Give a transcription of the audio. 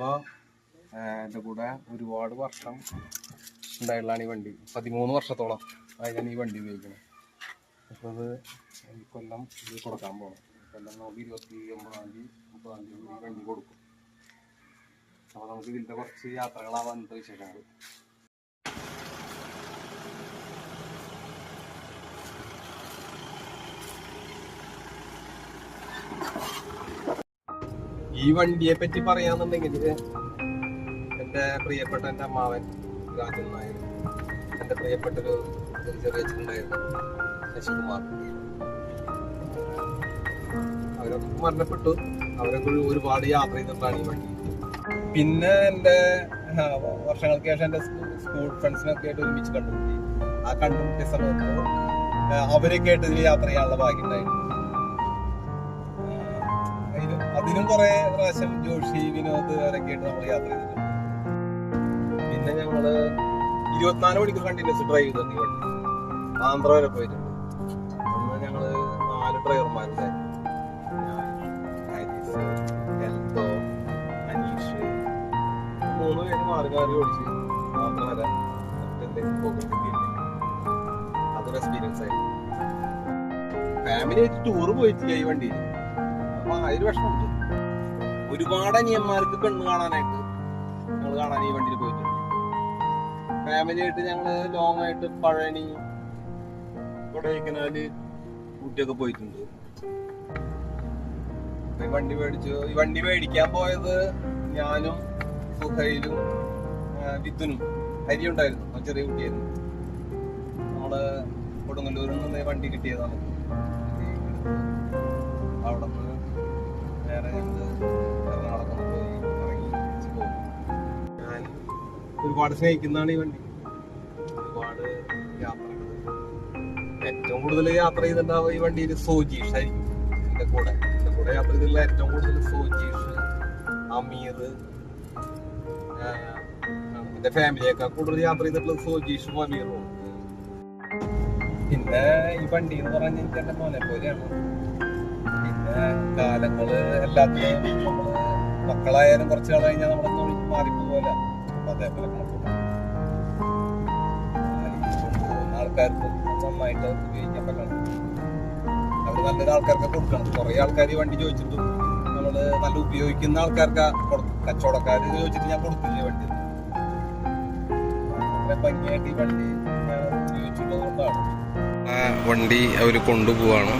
അപ്പോൾ എന്റെ കൂടെ ഒരുപാട് വർഷം ഉണ്ടായിട്ടുള്ളതാണ് ഈ വണ്ടി. പതിമൂന്ന് വർഷത്തോളം അതിനാണ് ഈ വണ്ടി ഉപയോഗിക്കുന്നത് അപ്പോൾ അത് ഈ കൊല്ലം ഇത് കൊടുക്കാൻ പോകണം കൊല്ലം നമുക്ക് ഇരുപത്തി ഒമ്പതാം തീയതി മുപ്പതാം തീയതി ഈ വണ്ടി കൊടുക്കും. അപ്പോൾ നമുക്ക് ഇതിന്റെ കുറച്ച് യാത്രകളാവാൻ വിശേഷങ്ങൾ ഈ വണ്ടിയെ പറ്റി പറയാന്നുണ്ടെങ്കിൽ എന്റെ പ്രിയപ്പെട്ട എന്റെ അമ്മാവൻ രാജൻ നായർ എന്റെ പ്രിയപ്പെട്ടൊരു ഒരു ചെറിയ അച്ഛനുണ്ടായിരുന്നു ശശികുമാർ. അവരൊക്കെ മരണപ്പെട്ടു. അവരൊക്കെ ഒരു- ഒരുപാട് യാത്ര ചെയ്തിട്ടാണ് ഈ വണ്ടി. പിന്നെ എന്റെ ആ, വർഷങ്ങൾക്ക് ശേഷം എന്റെ സ്കൂൾ ഫ്രണ്ട്സിനൊക്കെ ആയിട്ട് ഒരുമിച്ച് കണ്ടുമുട്ടി. ആ കണ്ടുമുട്ടിയ സമയത്ത് അവരൊക്കെ ആയിട്ട് ഇതിൽ യാത്ര ചെയ്യാനുള്ള ഭാഗ്യം ഉണ്ടായിരുന്നു. അതിനും കുറെ പ്രാവശ്യം ജോഷി വിനോദ് അവരൊക്കെ ആയിട്ട് നമ്മൾ യാത്ര ചെയ്തിട്ടുണ്ട്. പിന്നെ ഞങ്ങൾ ഇരുപത്തിനാല് മണിക്കൂർ കണ്ടിന്യൂസ് ഡ്രൈവ് ചെയ്തിട്ടുണ്ട് വണ്ടി. ആന്ധ്ര വരെ പോയിട്ടുണ്ട് അന്ന് ഞങ്ങൾ നാല് ഡ്രൈവർമാരുടെ എൽദോ അനീഷ്. മൂന്ന് പേര് മാറി മാറി ഓടിച്ച് ആന്ധ്ര വരെ. അതൊരു എക്സ്പീരിയൻസ് ആയിരുന്നു. ഫാമിലി ആയിട്ട് ടൂർ പോയിട്ടില്ല ഈ വണ്ടിയിൽ അപ്പൊ അതിൽ വിഷമമുണ്ട്. ഒരുപാട് അനിയന്മാർക്ക് പെണ്ണ് കാണാനായിട്ട് ഞങ്ങൾ കാണാൻ ഈ വണ്ടിയിൽ പോയിട്ടുണ്ട്. ഫാമിലി ആയിട്ട് ഞങ്ങൾ ലോങ് ആയിട്ട് പഴനി കൊടൈക്കനാല് ഊട്ടിയൊക്കെ പോയിട്ടുണ്ട്. ഈ വണ്ടി മേടിച്ചു ഈ വണ്ടി മേടിക്കാൻ പോയത് ഞാനും സുഹൈലും വിത്തുനും ഹരി ഉണ്ടായിരുന്നു. ചെറിയ കുട്ടിയായിരുന്നു. നമ്മൾ കൊടുങ്ങല്ലൂരിൽ നിന്ന് ഈ വണ്ടി കിട്ടിയതാണ്. അവിടെ ഒരുപാട് സ്നേഹിക്കുന്നതാണ് ഈ വണ്ടി. ഒരുപാട് യാത്രകൾ ഏറ്റവും കൂടുതൽ യാത്ര ചെയ്തിട്ടുണ്ടാവുക ഈ വണ്ടിയിൽ സോജീഷ് ആയിരിക്കും. എന്റെ കൂടെ എന്റെ കൂടെ യാത്ര ചെയ്തിട്ടുള്ള ഏറ്റവും കൂടുതൽ സോജീഷ് അമീർ എന്റെ ഫാമിലിയേക്കാൾ കൂടുതൽ യാത്ര ചെയ്തിട്ടുള്ളത് സോജീഷും അമീറും പിന്നെ ഈ വണ്ടി എന്ന് പറഞ്ഞാൽ എനിക്ക് എന്റെ മോനെ പോലെയാണ്. പിന്നെ കാലങ്ങൾ എല്ലാത്തിനും മക്കളായാലും കുറച്ച് കാലം കഴിഞ്ഞാൽ നമ്മളെ തൊഴിൽ മാറിപ്പോകല അപ്പൊ അതേപോലെ കണക്കൂട്ടാം. ആൾക്കാർക്ക് നന്നായിട്ട് ഉപയോഗിക്കാൻ പറ്റണം അവർ നല്ലൊരു ആൾക്കാർക്ക് കൊടുക്കണം കുറെ ആൾക്കാർ ഈ വണ്ടി ചോദിച്ചിട്ടും നമ്മൾ നല്ല ഉപയോഗിക്കുന്ന ആൾക്കാർക്ക് കച്ചവടക്കാർ ചോദിച്ചിട്ട് ഞാൻ കൊടുത്തില്ല വണ്ടി ഭംഗിയായിട്ട് ഈ വണ്ടി ഉപയോഗിച്ചിട്ടുള്ളത് കൊണ്ടാണ് വണ്ടി അവർ കൊണ്ടുപോവാണ്